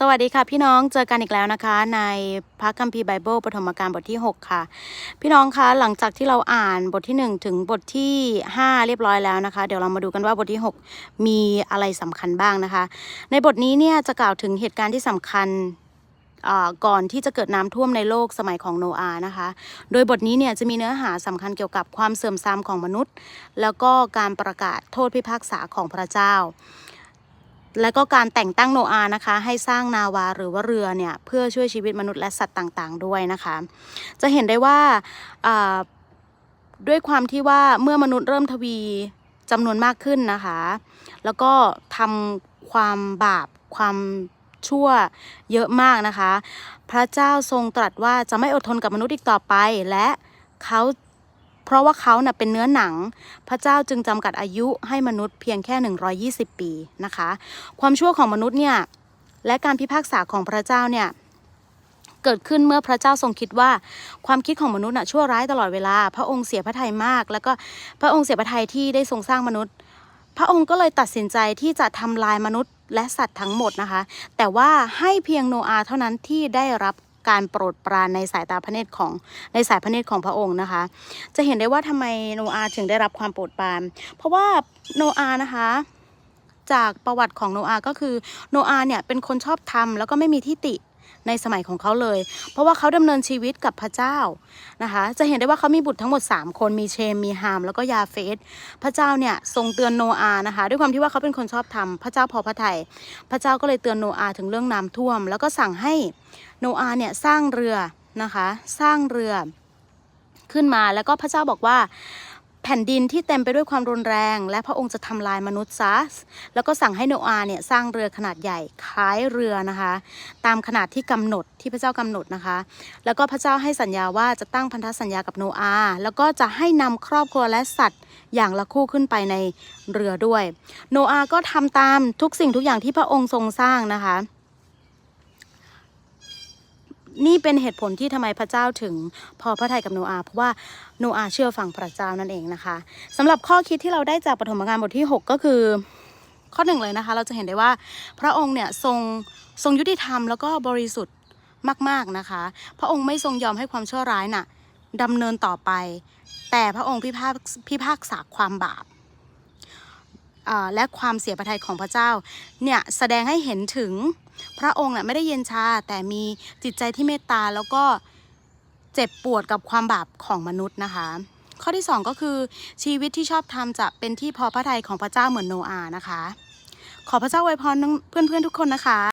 สวัสดีค่ะพี่น้องเจอกันอีกแล้วนะคะ ในพระคัมภีร์ไบเบิลปฐมกาลบทที่ 6 ค่ะ พี่น้องคะหลังจากที่เราอ่านบทที่ 1 ถึงบทที่ 5 เรียบร้อยแล้วนะคะ เดี๋ยวเรามาดูกันว่าบทที่ 6 มีอะไรสำคัญบ้างนะคะ ในบทนี้เนี่ยจะกล่าวถึงเหตุการณ์ที่สำคัญก่อนที่จะเกิดน้ำท่วมในโลกสมัยของโนอาห์นะคะ โดยบทนี้เนี่ยจะมีเนื้อหาสำคัญเกี่ยวกับความเสื่อมทรามของมนุษย์ แล้วก็การประกาศโทษพิพากษาของพระเจ้า และก็การแต่งตั้งโนอาห์นะคะ ให้สร้างนาวาหรือว่าเรือเนี่ยเพื่อช่วยชีวิตมนุษย์และสัตว์ต่างๆ ด้วยนะคะ จะเห็นได้ว่าอ่าด้วยความที่ว่าเมื่อมนุษย์เริ่มทวีจำนวนมากขึ้นนะคะ แล้วก็ทำความบาปความชั่วเยอะมากนะคะ พระเจ้าทรงตรัสว่าจะไม่อดทนกับมนุษย์อีกต่อไป และเขา เพราะว่าเขาเน่ะเป็นเนื้อหนัง พระเจ้าจึงจำกัดอายุให้มนุษย์เพียงแค่ 120 ปีนะคะ ความชั่วของมนุษย์เนี่ยและการพิพากษาของพระเจ้าเนี่ยเกิดขึ้นเมื่อพระเจ้าทรงคิดว่าความคิดของมนุษย์น่ะชั่วร้ายตลอดเวลา พระองค์เสียพระทัยมาก แล้วก็พระองค์เสียพระทัยที่ได้ทรงสร้างมนุษย์ พระองค์ก็เลยตัดสินใจที่จะทำลายมนุษย์และสัตว์ทั้งหมดนะคะ แต่ว่าให้เพียงโนอาห์เท่านั้นที่ได้รับ การโปรดปรานในสายตาพระเนตรของในสายพระเนตรของพระองค์นะคะ จะเห็นได้ว่าทำไมโนอาห์ถึงได้รับความโปรดปราน เพราะว่าโนอาห์นะคะ จากประวัติของโนอาห์ก็คือโนอาห์เนี่ยเป็นคนชอบธรรมแล้วก็ไม่มีที่ติในสมัยของเขาเลย เพราะว่าเขาดำเนินชีวิตกับพระเจ้านะคะ จะเห็นได้ว่าเขามีบุตรทั้งหมด 3 คนมีเชม มีฮาม แล้วก็ยาเฟสพระเจ้าเนี่ยทรงเตือนโนอาห์นะคะ ด้วยความที่ว่าเขาเป็นคนชอบธรรมพระเจ้าพอพระทยัยพระเจ้าก็เลยเตือนโนอาห์ถึงเรื่องน้ำท่วม แล้วก็สั่งให้โนอาห์เนี่ยสร้างเรือนะคะ สร้างเรือขึ้นมาแล้วก็พระเจ้าบอกว่า แผ่นดินที่เต็มไปด้วยความรุนแรง และพระองค์จะทำลายมนุษย์ซะแล้วก็สั่งให้โนอาห์เนี่ยสร้างเรือขนาดใหญ่คล้ายเรือนะคะ ตามขนาดที่กำหนดที่พระเจ้ากำหนดนะคะ แล้วก็พระเจ้าให้สัญญาว่าจะตั้งพันธสัญญากับโนอาห์แล้วก็จะให้นำครอบครัวและสัตว์อย่างละคู่ขึ้นไปในเรือด้วย โนอาห์ก็ทำตามทุกสิ่งทุกอย่างที่พระองค์ทรงสร้างนะคะ นี่เป็นเหตุผลที่ทำไมพระเจ้าถึงพอพระทัยกับโนอาห์เพราะว่าโนอาเชื่อฟังพระเจ้านั่นเองนะคะสำหรับข้อคิดที่เราได้จากปฐมกาลบทที่ 6 ก็คือ ข้อหนึ่งเลยนะคะ เราจะเห็นได้ว่าพระองค์เนี่ยทรงทรงยุติธรรมแล้วก็บริสุทธิ์มากๆนะคะ พระองค์ไม่ทรงยอมให้ความชั่วร้ายน่ะดำเนินต่อไป แต่พระองค์พิพากพิพากษาความบาป และความเสียพระทัยของพระเจ้าเนี่ยแสดงให้เห็นถึงพระองค์น่ะไม่ได้เย็นชา แต่มีจิตใจที่เมตตาแล้วก็เจ็บปวดกับความบาปของมนุษย์นะคะ ข้อที่สองก็คือชีวิตที่ชอบทำจะเป็นที่พอพระทัยของพระเจ้าเหมือนโนอาห์นะคะ ขอพระเจ้าอวยพร้องเพื่อนๆทุกคนนะคะ